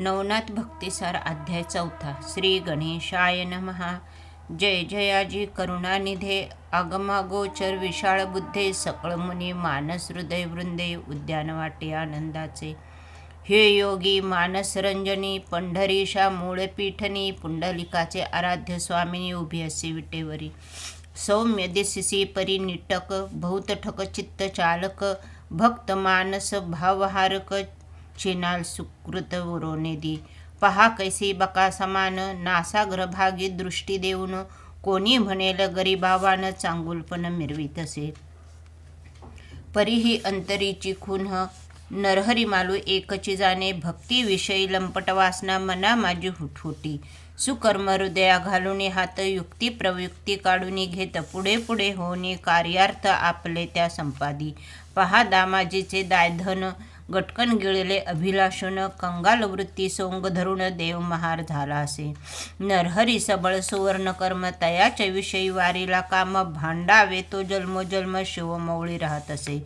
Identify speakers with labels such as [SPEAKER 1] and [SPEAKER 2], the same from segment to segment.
[SPEAKER 1] नवनाथ भक्तिसार अध्याय चौथा. श्री गणेशाय नमहा जय जयाजी करुणानिधे आगमागोचर विशाळ बुद्धे. सकळ मुनी मानस हृदय वृंदे. उद्यान वाटे आनंदाचे. हे योगी मानस रंजनी. पंढरीशा मूळ पीठनी. पुंडलिकाचे आराध्य स्वामिनी उभी असे विटेवरी. सौम्य दिसिसी परी निटक. भौतठक ठक चित्त चालक. भक्त मानस भावहारक. चिनाल सुकृत उरोनेदी पहा कैसी बका समान नासा ग्रभागी दृष्टी देऊन कोणी म्हणेल गरीबावानं चांगुलपण मिरवीत असे. परीही अंतरीची खून नरहरी मालू एकची जाणे भक्तीविषयी लंपट वासना मना माझी हुटहुटी. सुकर्म हृदया घालून हात युक्ती प्रयुक्ती काढून घेत पुढे पुढे होणे कार्यार्थ आपले त्या संपादी. पहा दामाजीचे दायधन गटकन गिळले अभिलाषण कंगाल वृत्ती सोंग धरून देव महार झाला असे. नरहरी सबळ सुवर्ण कर्म तयाच्या विषयी वारीला काम भांडावे तो जन्मोजन्म शिवमौळी राहत असे.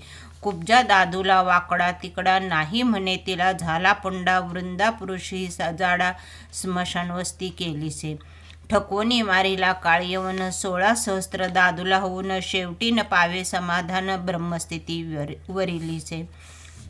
[SPEAKER 1] कुब्जा दादूला वाकडा तिकडा नाही म्हणे तिला झाला पुंडा वृंदा पुरुष जाडा स्मशानवस्ती केलीसे. ठकोनी मारीला काळयवन सोळा सहस्त्र दादूला होऊन शेवटी न पावे समाधान ब्रह्मस्थिती वर वरिलीसे.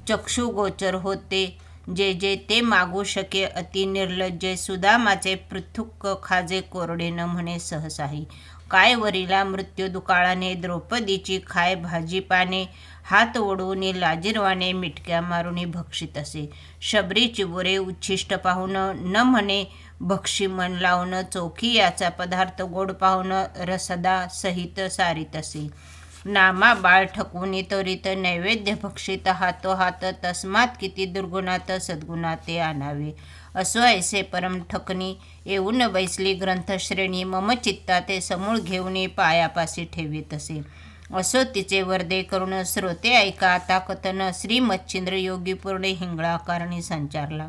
[SPEAKER 1] चक्षुगोचर होते. जे जे ते मागू शके अति निर्लज्जे. सुदामाचे पृथुक खाजे कोरडे न म्हणे सहसाही. काय वरीला मृत्यू दुकाळाने द्रौपदीची खाय भाजी पाने हात ओढून लाजीरवाने मिटक्या मारून भक्षित असे. शबरी चिबुरे उच्छिष्ट पाहून न म्हणे भक्षी मन लावणं चोखी याचा पदार्थ गोड पाहून रसदा सहित सारित असे. नामा बाळ ठकवून त्वरित नैवेद्य भक्षित हातो हात तस्मात किती दुर्गुणात सद्गुणाते आणावे. असो ऐसे परम ठकनी येऊन बैसली ग्रंथश्रेणी मम चित्ता ते समूळ घेऊन पायापाशी ठेवीत असे असो तिचे वर्दे करून श्रोते ऐका आता कथन श्री मच्छिंद्र योगी पूर्ण हिंगळाकारणी संचारला.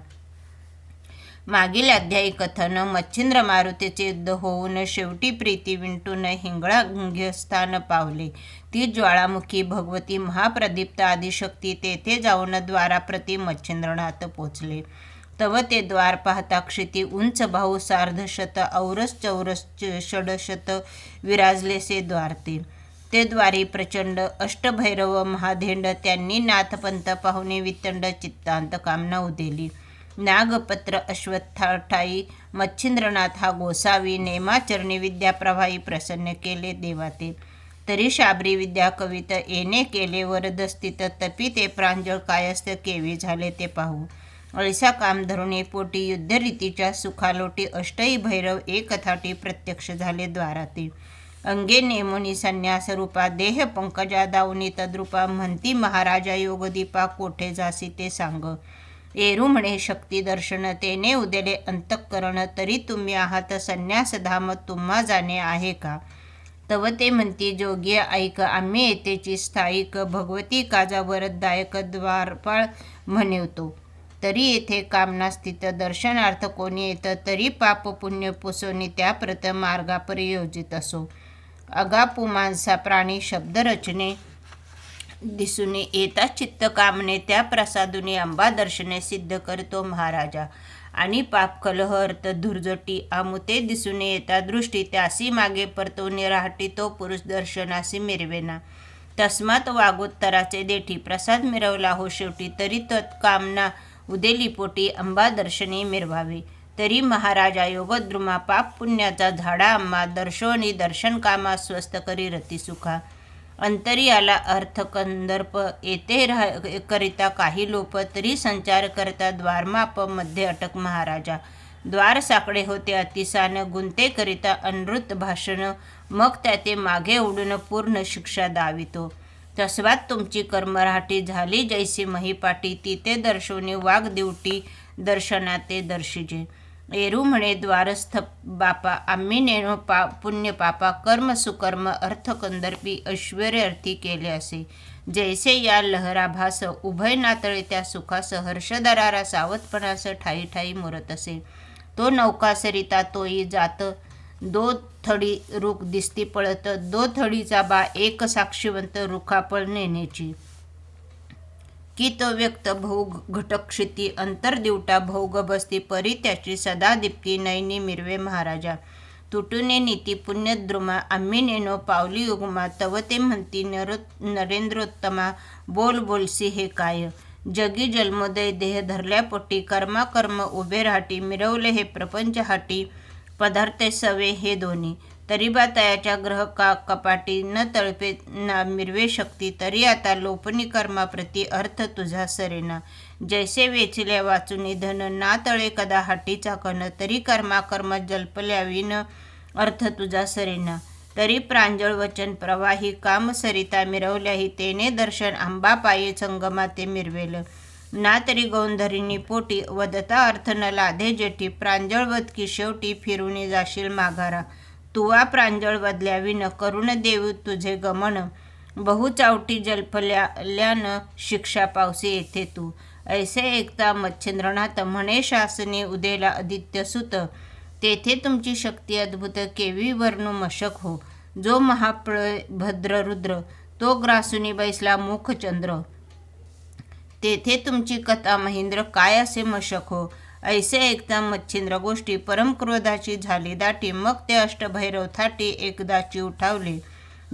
[SPEAKER 1] मागील अध्यायी कथन मच्छिंद्र मारुतीचे युद्ध होऊन शेवटी प्रीती विंटून हिंगळा स्थान पावले. ती ज्वाळामुखी भगवती महाप्रदीप्त आदिशक्ती तेथे जाऊन द्वाराप्रती मच्छिंद्रनाथ पोचले. तव ते द्वार पाहता क्षिती उंच भाऊ सार्धशत औरस चौरस षडशत विराजलेसे द्वार ते ते द्वारी प्रचंड अष्टभैरव महाधेंड त्यांनी नाथपंत पाहुणे वितंड चित्तांत कामना उदेली. नागपत्र अश्वत्थाठाई मच्छिंद्रनाथ हा गोसावी नेमाचरणी विद्याप्रभाई प्रसन्न केले देवाते तरी शाबरी विद्या कवित येणे केले वरदस्थित तपी ते प्रांजळ कायस्थ केवी झाले ते पाहू. अळसा काम धरुणे पोटी युद्धरीतीच्या सुखालोटी अष्टई भैरव एकथाटी प्रत्यक्ष झाले द्वाराते अंगे नेमुनी संन्यास रूपा देह पंकजा दावनी तद्रुपा म्हणती महाराजा योगदीपा कोठे जासी ते सांग. येरू म्हणे शक्ती दर्शन तेने उदेले अंतःकरण तरी तुम्ही आहात संन्यासधाम तुम्हा जाणे आहे का? तव ते म्हणती जोगी ऐक आम्ही येतेची स्थायिक भगवती काजावरदायक द्वारपाळ म्हणवतो. तरी येथे कामना स्थित दर्शनार्थ कोणी येतं तरी पाप पुण्य पुसोनी त्या प्रत मार्गापर असो. अगापू माणसा प्राणी शब्दरचने दिसून येता चित्त कामने त्या प्रसादुने अंबा दर्शने सिद्ध करतो महाराजा. आणि पाप कलह अर्थ आमुते दिसून येता दृष्टी त्यासी मागे परतो निराहटी तो पुरुष दर्शनासी मिरवेना. तस्मात वागोत्तराचे देठी प्रसाद मिरवला हो शेवटी तरी तत्कामना उदेली पोटी अंबा दर्शनी मिरवावी. तरी महाराजा योगद्रुमा पाप पुण्याचा झाडा आम्हा दर्शोनी दर्शन कामा स्वस्त करी रती सुखा. अंतरियाला आला अर्थ कंदर्प येथे राह करिता काही लोप तरी संचार करता द्वारमापमध्ये अटक महाराजा. द्वार साकडे होते अतिसान गुंते करिता अनृत भाषण मग त्याते मागे उडून पूर्ण शिक्षा दावितो. तस्वात तुमची कर्मराहटी झाली जैसी महिपाटी तिथे दर्शवणे वाघ दिवटी दर्शनाते दर्शिजे. एरू म्हणे द्वारस्थ बापा आम्ही नेणो पा पुण्य पापा कर्म सुकर्म अर्थ कंदर्पी ऐश्वर अर्थी केले असे. जैसे या लहराभास उभय नातळे त्या सुखास हर्षदरारा सावधपणास ठाई ठाई मुरत असे. तो नौकासरिता तोही तोई जात दो थडी रुख दिसती पळत दो थडीचा बा एक साक्षीवंत रुखापळ नेण्याची. की तो व्यक्त भोग घटक्षिती अंतर्दिवटा भोग बसती परी त्याची सदा दिपकी नैनी मिरवे महाराजा. तुटुने नीती पुण्यद्रुमा आम्ही नेनो पावली उगमा तव ते म्हणती नरो नरेंद्रोत्तमा बोल बोलसी हे काय? जगी जन्मोदय देह धरल्यापोटी कर्माकर्म उभे राहटी मिरवले हे प्रपंच हाटी पदार्थे सवे हे दोन्ही. तरी ग्रह का कपाटी न तळपे ना मिरवे शक्ती तरी आता लोपनी कर्माप्रती अर्थ तुझा सरेना. जैसे वेचल्या वाचून धन ना तळे कदा हाटीचा कण तरी कर्माकर्म जल्पल्याविन अर्थ तुझा सरेना. तरी प्रांजळ वचन प्रवाही काम सरिता मिरवल्याही तेने दर्शन आंबा संगमा संगमाते मिरवेल. ना तरी गौंधरीनी पोटी वदता अर्थ न लाधे जेठी प्रांजळ वद की शेवटी फिरूनी जाशील माघारा. तुवा प्रांजळ वदल्याविन करुण देऊ तुझे गमन. बहुचावटी जल्पल्याल्यानं शिक्षा पावसी येथे तू. ऐसे एकता मच्छिंद्रनाथ म्हणे शासने उदेला आदित्यसुत तेथे तुमची शक्ती अद्भुत केवी वर्णू मशक हो. जो महापळभद्र रुद्र तो ग्रासुनी बैसला मुखचंद्र तेथे तुमची कथा महेंद्र काय असे मशक हो? ऐसे एकदा मच्छिंद्र गोष्टी परमक्रोधाची झाली. दाटी मग ते अष्टभैरव थाटी एकदाची उठावले.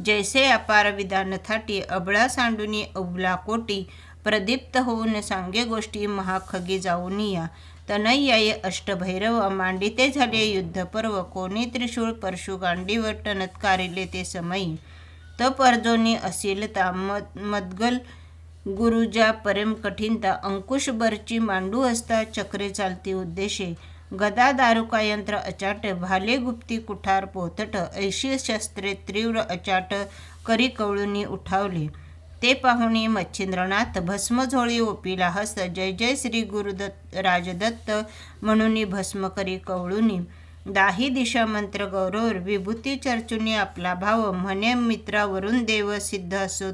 [SPEAKER 1] जैसे अपार विधान थाटी अबळा सांडुनी अबला कोटी. प्रदीप्त होऊन सांगे गोष्टी महाखगी जाऊन या. तनय्याय अष्टभैरव मांडिते झाले युद्धपर्व कोणी त्रिशूळ परशु गांडीवर टनत्कारिले ते समयी. त परजोनी असीलता मद मदगल गुरुजा परम कठीणता अंकुश बरची मांडू असता चक्रे चालती उद्देशे गदा दारुका यंत्र अचाट भाले गुप्ती कुठार पोथट ऐशी शस्त्रे तीव्र अचाट करी कवळुनी उठावले. ते पाहुणे मच्छिंद्रनाथ भस्मझोळी ओपिला हस्त जय जय श्री गुरुदत्त राजदत्त म्हणून भस्म करी कवळुनी. दाही दिशा मंत्र गौरव विभूती चर्चुनी आपला भाव म्हणे मित्रावरून देव सिद्ध असोत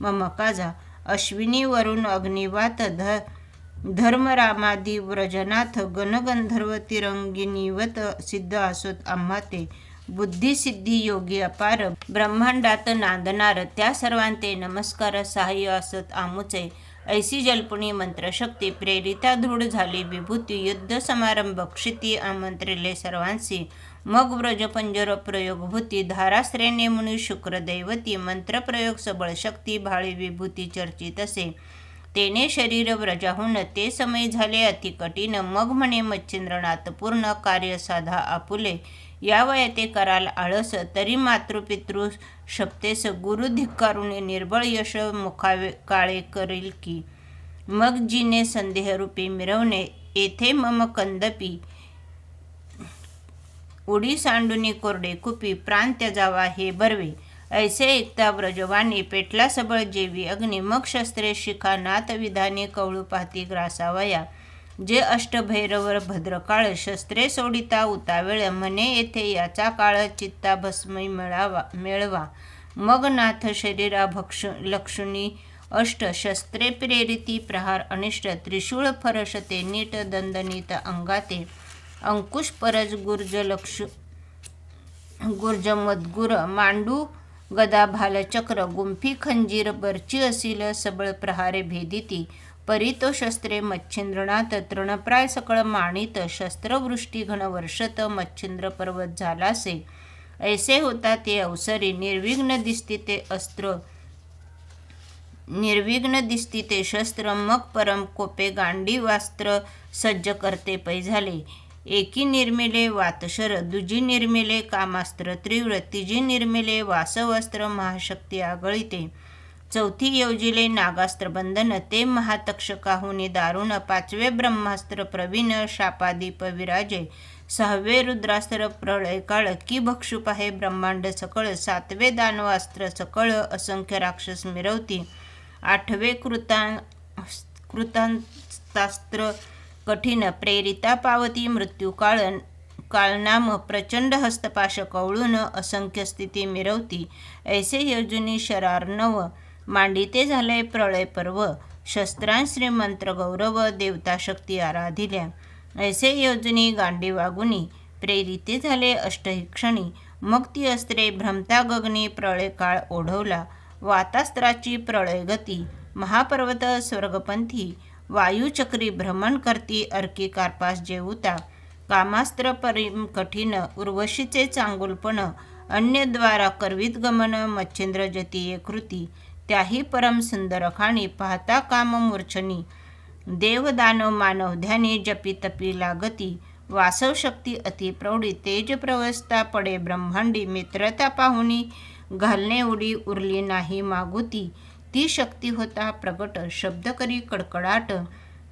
[SPEAKER 1] ममकाजा अश्विनीवरून अग्निवात ध धर्मरामादी व्रजनाथ गणगंधर्व तिरंगिनीवत सिद्ध असोत आम्हा ते. बुद्धिसिद्धी योगी अपार ब्रह्मांडात नांदणार त्या सर्वांते नमस्कार सहाय्य असत आमुचे. ऐसी जल्पुणी मंत्रशक्ती प्रेरिता दृढ झाली विभूती युद्ध समारंभ क्षिती आमंत्रिले सर्वांशी. मग व्रजपंजर प्रयोगभूती धाराश्रे म्हणून शुक्र दैवती मंत्रप्रयोग सबळ शक्ती भाळी विभूती चर्चित असे. तेने शरीर व्रजाहून ते समय झाले अति कठीण. मग म्हणे मच्छिंद्रनाथ पूर्ण कार्य साधा आपुले. या वयाते कराल आळस तरी मातृपितृ शप्तेस गुरु धिक्कारुणे निर्बळ यश मुखावे काळे करील की. मग जिने संदेहरूपी मिरवणे येथे मम कंदपी. उडी सांडुनी कोरडे कुपी प्राण त्याजावा हे बर्वे. ऐसे एकता ब्रजवानी पेटला सबळ जेवी अग्नी मग शस्त्रे शिखा नाथ विधाने कवळू पाहती ग्रासावया जे अष्टभैरवर भद्रकाळ शस्त्रे सोडिता उतावेळ म्हणे येथे याचा काळ चित्ता भस्मय मिळावा मिळवा. मग नाथ शरीरा भक्ष लक्षुनी अष्ट शस्त्रे प्रेरिती प्रहार अनिष्ट त्रिशूळ फरशते नीट दंदनीत अंगाते. अंकुश परज गुर्ज लक्ष गुर्ज मदगुर मांडू गदा भालचक्र गुंफी खंजीर बरची असील सबळ प्रहारे भेदिती परितो शस्त्रे मच्छिंद्रनाथ तृणप्राय सकळ माणित शस्त्रवृष्टी घन वर्षत मच्छिंद्र पर्वत झालासे ऐसे होता ते अवसरी निर्विघ्न दिसती ते अस्त्र निर्विघ्न दिसती ते शस्त्र मग परम कोपे गांडी वास्त्र सज्ज करते पै झाले एकी निर्मिले वातशर दुजी निर्मिले कामास्त्र तीव्र तिजी निर्मिले वासवस्त्र महाशक्ती आगळीते. चौथी योजिले नागास्त्र बंधन ते महातक्षकाहुनी दारुण पाचवे ब्रह्मास्त्र प्रवीण शापादीप विराजे. सहावे रुद्रास्त्र प्रळय काळ की भक्षुप आहे ब्रह्मांड सकळ सातवे दानवास्त्र सकळ असंख्य राक्षस मिरवती. आठवे कृतां कृतांतास्त्र कठीण प्रेरिता पावती मृत्यू काळ काळनाम प्रचंड हस्तपाश कवळून असंख्य स्थिती मिरवती. ऐसे योजनी शरार नव मांडिते झाले प्रळय पर्व. शस्त्रांश्री मंत्र गौरव देवता शक्ती आराधिल्या. ऐसे योजनी गांडी वागुनी प्रेरिते झाले अष्टहिक्षणी मग ती अस्त्रे भ्रमता गगनी प्रळय काळ ओढवला. वातास्त्राची प्रळय गती. महापर्वत स्वर्गपंथी. वायुचक्री भ्रमण करती अर्की कार्पास जेवता कामास्त्र परिम कठीण उर्वशीचे चांगुलपण अन्यद्वारा करवीत गमन मच्छिंद्र जतीये कृती. त्याही परम सुंदर खाणी पाहता काम मूर्छनी. देवदानव मानव ध्यानी जपी तपी लागती. वासव शक्ती अति प्रौढी तेज प्रवस्था पडे ब्रह्मांडी मित्रता पाहुणी घालणे उडी उरली नाही मागुती. ती शक्ती होता प्रगट शब्द करी कडकडाट.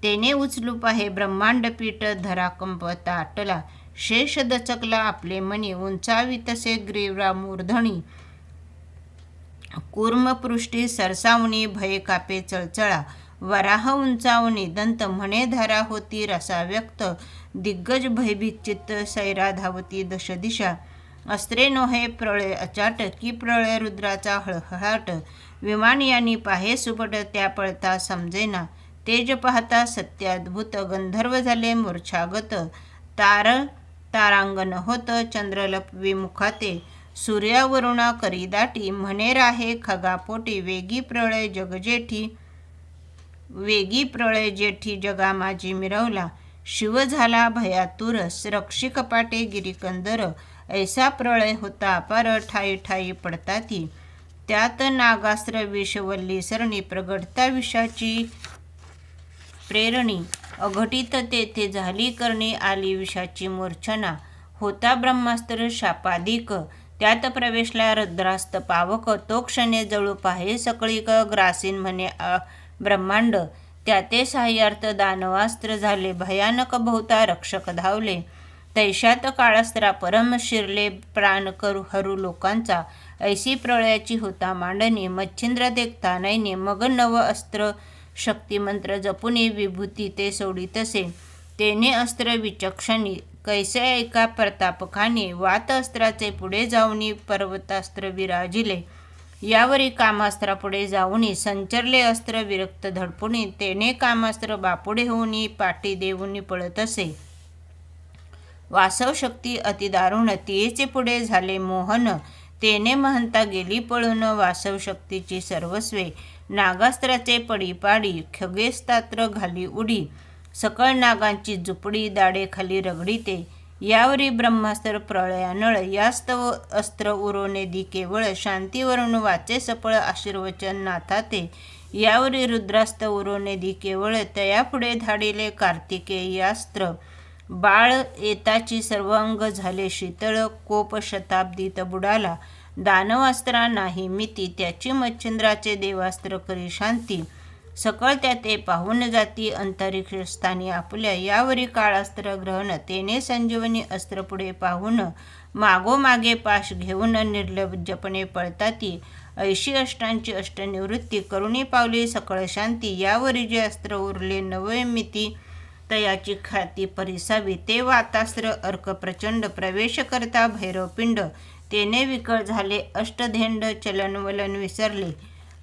[SPEAKER 1] तेने उचलू पाहे ब्रह्मांड पीठ धरा कंपता आटला शेष दचकला आपले मनी उंचावी तसे ग्रीवरा मूर्धणी. कूर्मपृष्टी सरसावणी भय कापे चळचळा. वराह उंचावणी दंत म्हणे धारा होती रसा व्यक्त. दिग्गज भयभीत चित्त सैरा धावती दशदिशा. अस्त्रे नोहे प्रळय अचाट की प्रळय रुद्राचा हळहळाट. विमान यांनी पाहे सुपट त्या पळता समजेना. तेज पाहता सत्याद्भुत गंधर्व झाले मूर्छागत. तार तारांगण होत चंद्रलप विमुखाते. सूर्यावरुणा करी दाटी म्हणे राहे खगापोटी वेगी प्रळय जगजेठी वेगी प्रळय जेठी जगा माझी मिरवला. शिव झाला भयातुरस रक्षी कपाटे गिरीकंदर. ऐसा प्रळय होता अपार ठाई ठाई पडता ती त्यात नागास्त्र विषवल्ली सरणी प्रगटता विषाची प्रेरणी अघटित तेथे झाली करणे आली विषाची मूर्छना होता ब्रह्मास्त्र शापादिक त्यात प्रवेशला रुद्रास्त पावक तो क्षणे जळू पाहे सकळीक ग्रासीन म्हणे ब्रह्मांड त्याते सहाय्यार्थ दानवास्त्र झाले भयानक बहुता रक्षक धावले तैशात काळास्त्रा परम शिरले प्राण करू हरू लोकांचा ऐशी प्रळयाची होता मांडणी. मच्छिंद्र देखता नैने मग नव अस्त्र शक्तिमंत्र जपुनी विभूती ते सोडितसे तेने अस्त्र विचक्षणी कैसे एका प्रतापखाने वात अस्त्राचे पुढे जाऊनी पर्वतास्त्र विराजिले. यावरी कामास्त्रापुढे जाऊनी संचरले अस्त्र विरक्त धडपुणी तेने कामास्त्र बापुढे होऊनी पाठी देऊनी पळत असे. वासव शक्ती अतिदारुण तियेचे पुढे झाले मोहन. तेने म्हणता गेली पळून वासव शक्तीची सर्वस्वे. नागास्त्राचे पडी पाडी खगेस्तात्र घाली उडी. सकळ नागांची झुपडी दाडे खाली रगडीते. यावरी ब्रह्मास्त्र प्रळयानळ यास्तव अस्त्र उरोने दी केवळ शांतीवरून वाचे सपळ आशीर्वचन नाथाते. यावरी रुद्रास्त उरोने दी केवळ तयापुढे धाडिले कार्तिकेयास्त्र बाळ येताची सर्वांग झाले. शीतळ कोप शताब्दीत बुडाला. दानवास्त्रा नाही मिती. त्याची मच्छिंद्राचे देवास्त्र करी शांती. सकळ त्या ते पाहून जाती अंतरिक्षस्थानी आपल्या यावरी काळास्त्र ग्रहण तेने संजीवनी अस्त्र पुढे पाहून मागोमागे पाश घेऊन निर्लज्जपणे पळताती. ऐशी अष्टांची अष्टनिवृत्ती करुणी पावली सकळ शांती. यावरी जे अस्त्र उरले नवमिती तयाची खाती परिसावी. ते वातास्त्र अर्क प्रचंड प्रवेश करता भैरवपिंड तेने विकळ झाले अष्टधेंड चलनवलन विसरले.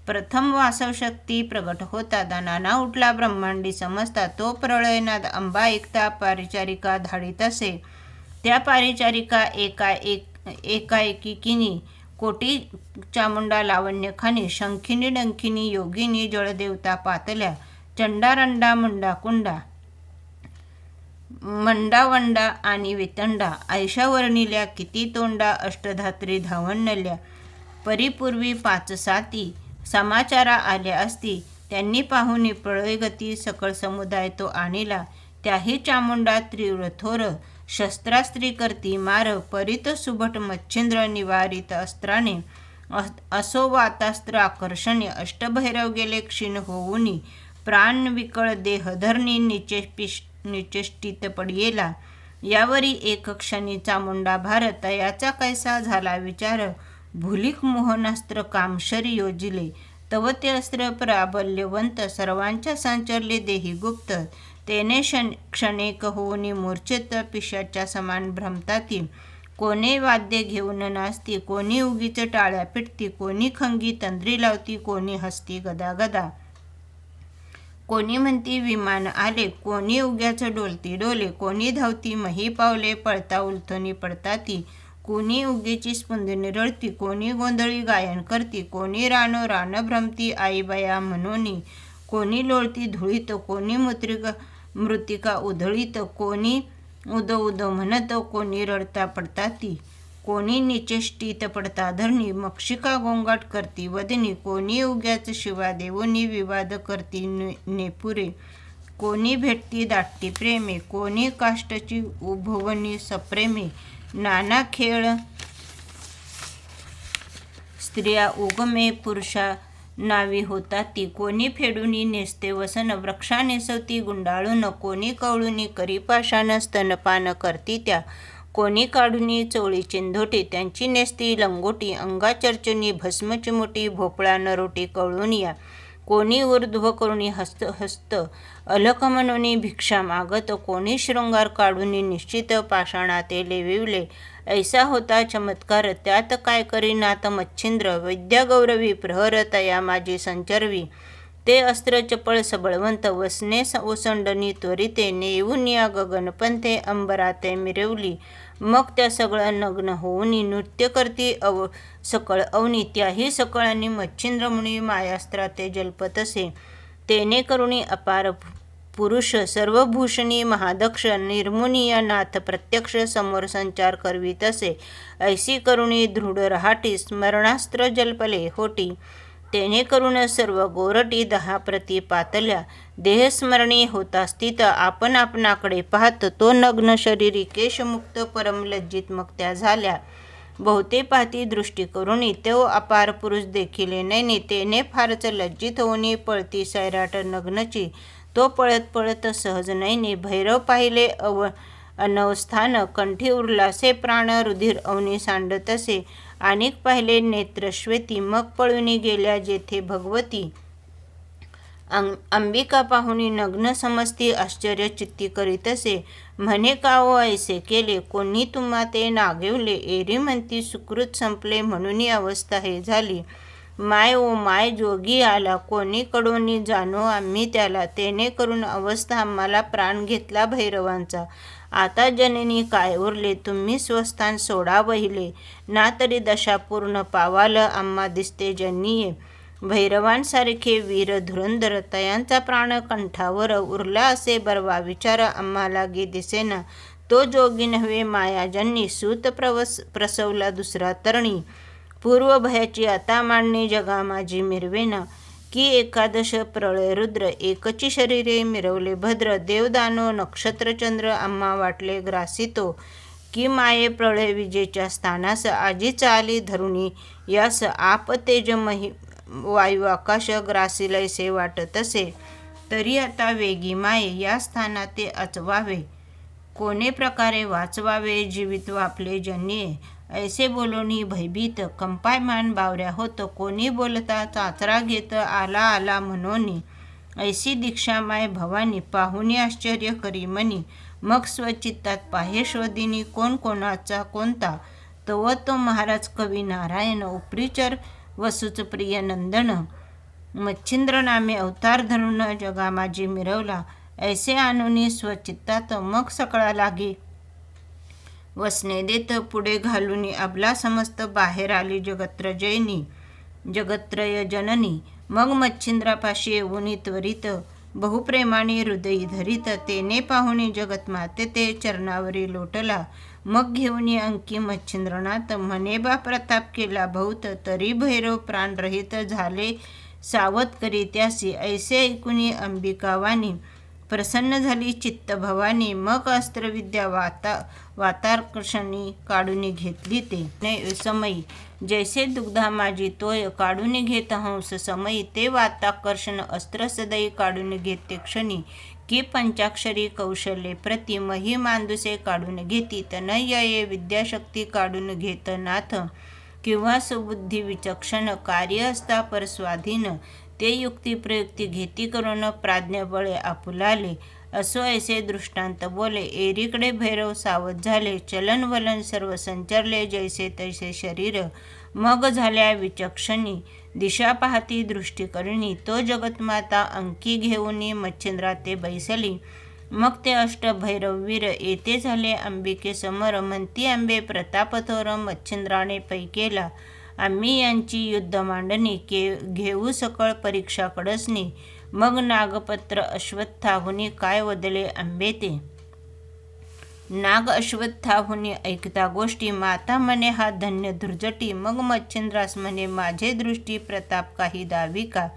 [SPEAKER 1] प्रथम वासवशक्ती प्रगट होता दानाना उठला ब्रह्मांडी समजता तो प्रळयनाद अंबा ऐकता पारिचारिका धाडीत असे. त्या पारिचारिका एका एक एकाएकीकिनी कोटी चामुंडा लावण्यखानी शंखिनी डंखिनी योगिनी जळदेवता पातल्या चंडारंडा मुंडा कुंडा मंडावंडा आणि वितंडा ऐशावर्णिल्या किती तोंडा अष्टधात्री धावणल्या परिपूर्वी पाच साती समाचारा आल्या असती. त्यांनी पाहुनी प्रळयगती सकळ समुदाय तो आणिला. त्याही चामुंडा तीव्र थोर शस्त्रास्त्री करती मार परित सुभट मच्छिंद्र निवारित अस्त्राने. असो वातास्त्र आकर्षणे अष्टभैरव गेले क्षीण होऊनी. प्राण विकळ देहधरणी निचे पिष्ट निचेष्टित पडियेला यावरी एक क्षणी चामुंडा भारत याचा कैसा झाला विचार? भुलिक मोहनास्त्र कामशरी योजिले. तव ते अस्त्र प्राबल्यवंत सर्वांच्या संचरले देही गुप्त. तेने क्षण क्षणेक होऊनी मूर्छित पिशाच्या समान भ्रमताती. कोणी वाद्य घेऊन नाचती कोणी उगीच टाळ्या पिटती कोणी खंगी तंद्री लावती कोणी हसती गदा गदा कोणी म्हणती विमान आले कोणी उग्याचं डोलती डोले कोणी धावती मही पावले पळता उलथोनी पडताती कोणी उगीची स्पुंदी निरळती कोणी गोंधळी गायन करती कोणी रानो रान भ्रमती आईबाया म्हणूनी. कोणी लोळती धुळीत कोणी मुत्रिका मृतिका उधळीत कोणी उदो उदो म्हणत कोणी रडता पडता ती. कोणी निचेष्टीत पडता धरणी मक्षिका गोंगाट करती वदनी कोणी उग्याच शिवा देवोनी विवाद करती ने- नेपुरे. कोणी भेटती दाटती प्रेमे कोणी काष्टची उभवनी सप्रेमे. नाना खेळ स्त्रिया उगमे पुरुषा नावी होता ती. कोणी फेडुनी नेसते वसन वृक्षा नेसवती गुंडाळून कोणी कवळुनी करी पाषाण स्तनपान करती त्या. कोणी काढुनी चोळी चिंधोटी त्यांची नेसती लंगोटी अंगा चर्चनी भस्म चिमुटी भोपळा नरोटी कळून या. कोणी ऊर्ध्व करुणी हस्त हस्त अलख म्हणून भिक्षा मागत कोणी शृंगार काढून निश्चित पाषाणाते लेविवले. ऐसा होता चमत्कार त्यात काय करीनात मच्छिंद्र विद्या प्रहरतया प्रहर तया माझी संचरवी. ते अस्त्र चपळ सबळवंत वसने स- ओसंडणी त्वरिते नेऊन या गगनपंथे अंबराते मिरवली. मग त्या सगळं नग्न होऊन नृत्य करती अव सकळ अवनी त्याही सकळांनी मच्छिंद्रमुनी मुनी मायास्त्राते जल्पतसे तेने करुणी अपार पुरुष सर्वभूषणी महादक्ष निर्मुनीय नाथ प्रत्यक्ष समोर संचार करवीत असे. ऐसी करुणी दृढ रहाटी स्मरणास्त्र जल्पले होटी. तेने करून सर्व गोरटी दहा प्रती पातल्या देहस्मरणी होता स्थित आपण आपणाकडे पाहत तो नग्न शरीरी केशमुक्त परम लज्जित मग त्या झाल्या. बहुते पाहती दृष्टी करून तो अपार पुरुष देखील नैनी तेने फारच लज्जित होऊन पळती सैराट नग्नची. तो पळत पळत सहज नैनी भैरव पाहिले अव अनवस्थान कंठी उरलासे प्राण रुधिर अवनी सांडतसे. आणिक पाहिले नेत्रश्वेती मग पळूनी गेल्या जेथे भगवती. अं- अंबिका पाहुणी नग्न समजती आश्चर्य चित्ती करीतसे. म्हणे का ओ ऐसे केले? कोणी तुम्हा ते नागेवले? एरी म्हणती सुकृत संपले म्हणून अवस्था हे झाली. माय ओ माय जोगी आला कोणी कडोनी जाणो आम्ही त्याला. तेने करून अवस्था आम्हाला प्राण घेतला भैरवांचा. आता जननी काय उरले? तुम्ही स्वस्थान सोडा वहिले. ना तरी दशा पूर्ण पावाल आम्हा दिसते जननीये. भैरवांसारखे वीर धुरंधर तयांचा प्राण कंठावर उरला असे बरवा विचार आम्हाला गे दिसेना. तो जोगी नव्हे मायाजन्नी सूत प्रवस प्रसवला दुसरा तरणी. पूर्व भयाची आता मांडणी जगा माझी मिरवेना. की एकादश प्रळय रुद्र एकची शरीरे मिरवले. भद्र देवदानो नक्षत्रचंद्र आम्हा वाटले ग्रासितो. की माये प्रळय विजेच्या स्थानास आजी आली धरुणी यास आप तेजमही वायू आकाश ग्रासिलैसे वाटतसे तरी आता वेगी माये या स्थानात ते अचवावे. कोणे प्रकारे वाचवावे जीवित वापले जन्ये. ऐसे बोलोनी भयभीत कंपायमान बावऱ्या होत कोणी बोलता चाचरा घेत आला आला म्हणोनी ऐसी दीक्षा माय भवानी पाहुणी आश्चर्य करी मनी. मग स्वचित्तात पाहे शोधिनी कोण कोणाचा कोणता? तव तो महाराज कवी नारायण उपरीचर वसुच प्रिय नंदन. मच्छिंद्र नामे अवतार धरून जगा माझी मिरवला. ऐसे आणुनी स्वचित्तात मग सकाळा लागे वसने देत पुढे घालून अबला समस्त बाहेर आली जगत्रजयनी जगत्रय जननी. मग मच्छिंद्रापाशी येऊन त्वरित बहुप्रेमाने हृदयी धरित तेने पाहुणे जगतमाते ते चरणावरी लोटला. मग घेऊन अंकी मच्छिंद्रनाथ म्हणे बा प्रताप केला बहुत तरी भैरव प्राणरहित झाले सावध करी त्यासी ऐसे ऐकुनी अंबिकावानी प्रसन्न झाली चित्त भवानी मग अस्त्रविद्या वाता वाताकर्षणी काढून घेतली ते. ने समयी जैसे दुग्धा माझी तोय काढून घेत हंस समयी ते वाताकर्षण अस्त्र सदयी काढून घेते क्षणी. की पंचाक्षरी कौशल्ये प्रति मही मांदुसे काढून घेती तनयये विद्याशक्ती काढून घेत नाथ. किंवा सुबुद्धी विचक्षण कार्य असता परस्वाधीन ते युक्ती प्रयुक्ती घेती करून प्राज्ञबळे आपुलाले असो ऐसे दृष्टांत बोले एरीकडे भैरव सावध झाले चलनवलन सर्व संचरले जैसे तैसे शरीर मग झाल्या विचक्षणी दिशा पाहती दृष्टी तो जगतमाता अंकी घेऊन मच्छिंद्रा ते बैसली मग ते अष्टभैरववीर येते झाले अंबिकेसमोर म्हणती आंबे प्रतापथोर मच्छिंद्राने पै केला आम्ही यांची युद्ध मांडणी के घेऊ सकळ परीक्षा कडसनी मग नागपत्र अश्वत्थाहुनी काय वदले आंबे ते नाग अश्वत्थाहुनी ऐकता गोष्टी माता म्हणे हा धन्य धुर्जटी मग मच्छिंद्रास म्हणे माझे दृष्टी प्रताप काही दावी का?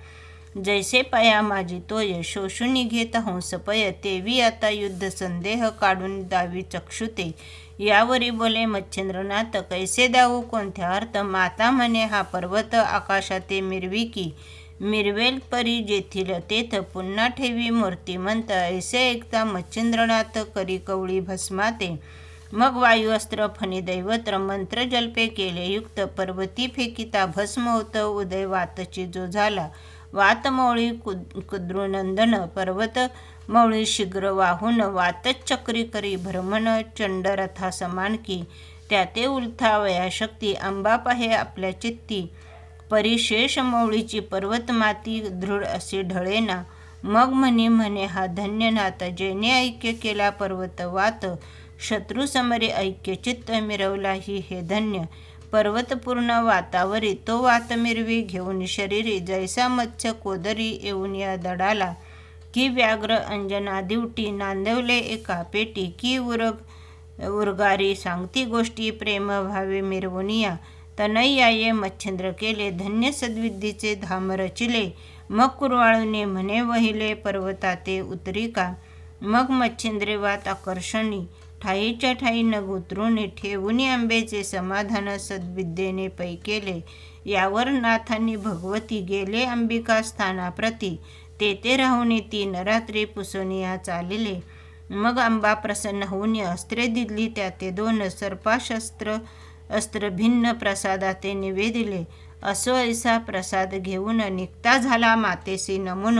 [SPEAKER 1] जैसे पया माझी तोय शोषुनी घेत हंसपय तेवी आता युद्ध संदेह काढून दावी चक्षुते. यावरी बोले मच्छिंद्रनाथ कैसे दाऊ कोणत्या अर्थ? माता म्हणे हा पर्वत आकाशाते मिरवी की. मिरवेल परी जेथील तेथ पुन्हा ठेवी मूर्तिमंत. ऐसे ऐकता मच्छिंद्रनाथ करी कवळी भस्माते. मग वायुअस्त्र फणी दैवत्र मंत्र जल्पे केले. युक्त पर्वती फेकिता भस्म होत उदय वातची जो झाला. वातमौळी कुद कुद्रुनंदन पर्वत मौळी शीघ्र वाहून वातच चक्री करी भ्रमण चंडरथा समान की. त्या ते उलथावया शक्ती अंबाप हे आपल्या चित्ती. परिशेष मौळीची पर्वतमाती दृढ असे ढळेना. मग म्हणे म्हणे हा धन्यनाथ जेने ऐक्य केला पर्वत वात शत्रू समरे ऐक्य चित्त मिरवलाही हे धन्य. पर्वतपूर्ण वातावरी तो वात मिरवी घेऊन शरीरी जैसा मत्स्य कोदरी येऊन या दडाला. की व्याघ्र अंजना दिवटी नांदवले एका पेटी की उरग उरगारी सांगती गोष्टी प्रेम भावे मिरवुनिया. तनैयाये मच्छिंद्र केले धन्य सद्विद्येचे धाम रचिले. मग कुरवाळूने म्हणे वहिले पर्वताते उतरिका मग मच्छिंद्रे वात आकर्षणी ठाईच्या ठाई नग उतरून ठेवून आंबेचे समाधान सद्विद्येने पै केले. यावर नाथांनी भगवती गेले अंबिका स्थानाप्रती. तेथे राहून ती नरात्री पुसोनिया चालिले. मग अंबा प्रसन्न होऊन अस्त्रे दिली. त्या ते दोन सर्पाशस्त्र अस्त्र भिन्न प्रसादाते निवेदिले. असो ऐसा प्रसाद घेऊन निघता झाला मातेसी नमून.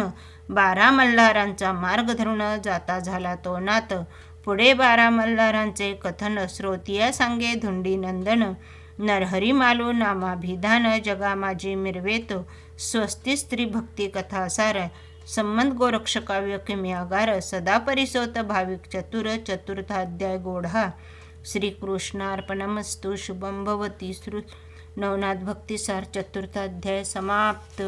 [SPEAKER 1] बारा मल्हारांचा मार्ग धरून जाता झाला तो नात पुढे बारा मल्हारांचे कथन श्रोतिया सांगे धुंडी नंदन. नरहरी मालो नामाभिधान जगा माझी मिरवेतो. स्वस्ती स्त्री भक्ती कथा सार गोरक्षकाव्य किम्यागार सदा परिसोत भाविक चतुर चतुर्थाध्याय गोढा. श्रीकृष्णार्पणमस्तु शुभम भवती श्रु नवनाथ भक्तिसार चतुर्थाध्याय समाप्त.